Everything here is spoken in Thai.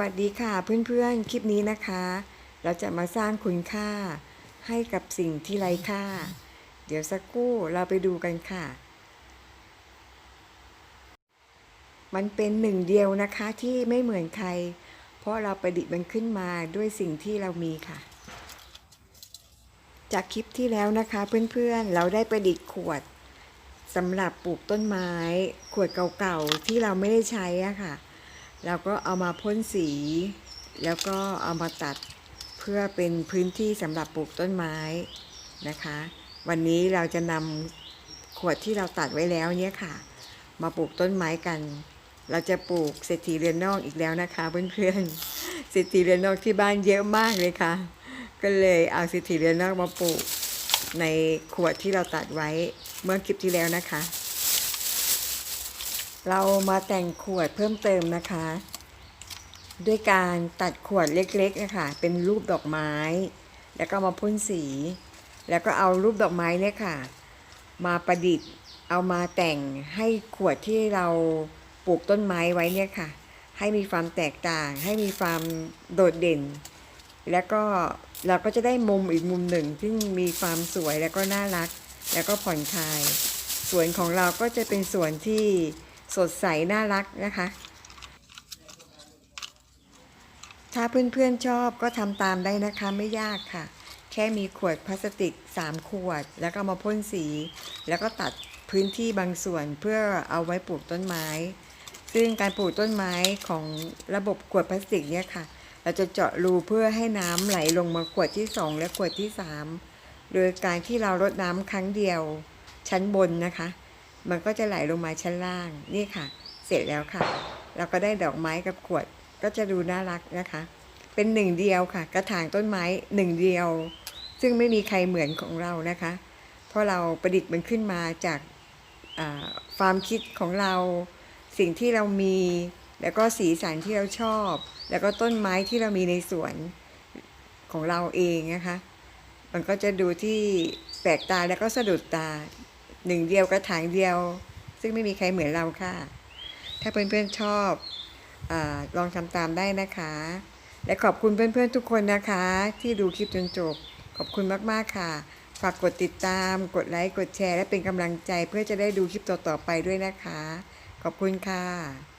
วัสดีค่ะเพื่อนๆ คลิปนี้นะคะ เราจะมาสร้างคุณค่าให้กับสิ่งที่ไร้ค่า เดี๋ยวสักครู่เราไปดูกันค่ะ มันเป็นหนึ่งเดียวนะคะที่ไม่เหมือนใคร เพราะเราประดิษฐ์มันขึ้นมาด้วยสิ่งที่เรามีค่ะ จากคลิปที่แล้วนะคะเพื่อนๆ เราได้ประดิษฐ์ขวดสำหรับปลูกต้นไม้ ขวดเก่าๆที่เราไม่ได้ใช้อะค่ะ เราก็เอามาพ่นสี แล้วก็เอามาตัดเพื่อเป็นพื้นที่สำหรับปลูกต้นไม้นะคะ วันนี้เราจะนำขวดที่เราตัดไว้แล้วเนี่ยค่ะ มาปลูกต้นไม้กัน เราจะปลูกเศรษฐีเรือนนอกอีกแล้วนะคะเพื่อนๆเศรษฐีเรือนนอกที่บ้านเยอะมากเลยค่ะ ก็เลยเอาเศรษฐีเรือนนอกมาปลูกในขวดที่เราตัดไว้เมื่อคลิปที่แล้วนะคะ เรามาแต่งขวดเพิ่มเติมนะคะ ด้วยการตัดขวดเล็กๆนะคะเป็นรูปดอกไม้ แล้วก็มาพ่นสี แล้วก็เอารูปดอกไม้เนี่ยค่ะ มาประดิษฐ์เอามาแต่งให้ขวดที่เราปลูกต้นไม้ไว้เนี่ยค่ะ ให้มีความแตกต่าง ให้มีความโดดเด่น แล้วก็เราก็จะได้มุมอีกมุมหนึ่งซึ่งมีความสวยแล้วก็น่ารัก แล้วก็ผ่อนคลาย สวนของเราก็จะเป็นสวนที่ สดใสน่ารักนะคะ ถ้าเพื่อนๆชอบก็ทำตามได้นะคะไม่ยากค่ะ แค่มีขวดพลาสติก 3 ขวด แล้วก็มาพ่นสี แล้วก็ตัดพื้นที่บางส่วนเพื่อเอาไว้ปลูกต้นไม้ ซึ่งการปลูกต้นไม้ของระบบขวดพลาสติกเนี่ยค่ะ เราจะเจาะรูเพื่อให้น้ำไหลลงมาขวดที่ 2 และขวดที่ 3 โดยการที่เรารดน้ำครั้งเดียวชั้นบนนะคะ มันก็จะไหลลงมาชั้นล่างนี่ค่ะ เสร็จแล้วค่ะ เราก็ได้ดอกไม้กับขวดก็จะดูน่ารักนะคะ เป็นหนึ่งเดียวค่ะ กระถางต้นไม้หนึ่งเดียว ซึ่งไม่มีใครเหมือนของเรานะคะ เพราะเราประดิษฐ์มันขึ้นมาจากความคิดของเรา สิ่งที่เรามี แล้วก็สีสันที่เราชอบ แล้วก็ต้นไม้ที่เรามีในสวนของเราเองนะคะ มันก็จะดูที่แปลกตาแล้วก็สะดุดตา หนึ่งเดียวกระถางเดียว ซึ่งไม่มีใครเหมือนเราค่ะ ถ้าเพื่อนๆชอบอลองทำตามได้นะคะ และขอบคุณเพื่อนๆทุกคนนะคะ ที่ดูคลิปจนจบ ขอบคุณมากๆค่ะ ฝากกดติดตาม กดไลค์ กดแชร์ และเป็นกำลังใจเพื่อจะได้ดูคลิปต่อๆไปด้วยนะคะ ขอบคุณค่ะ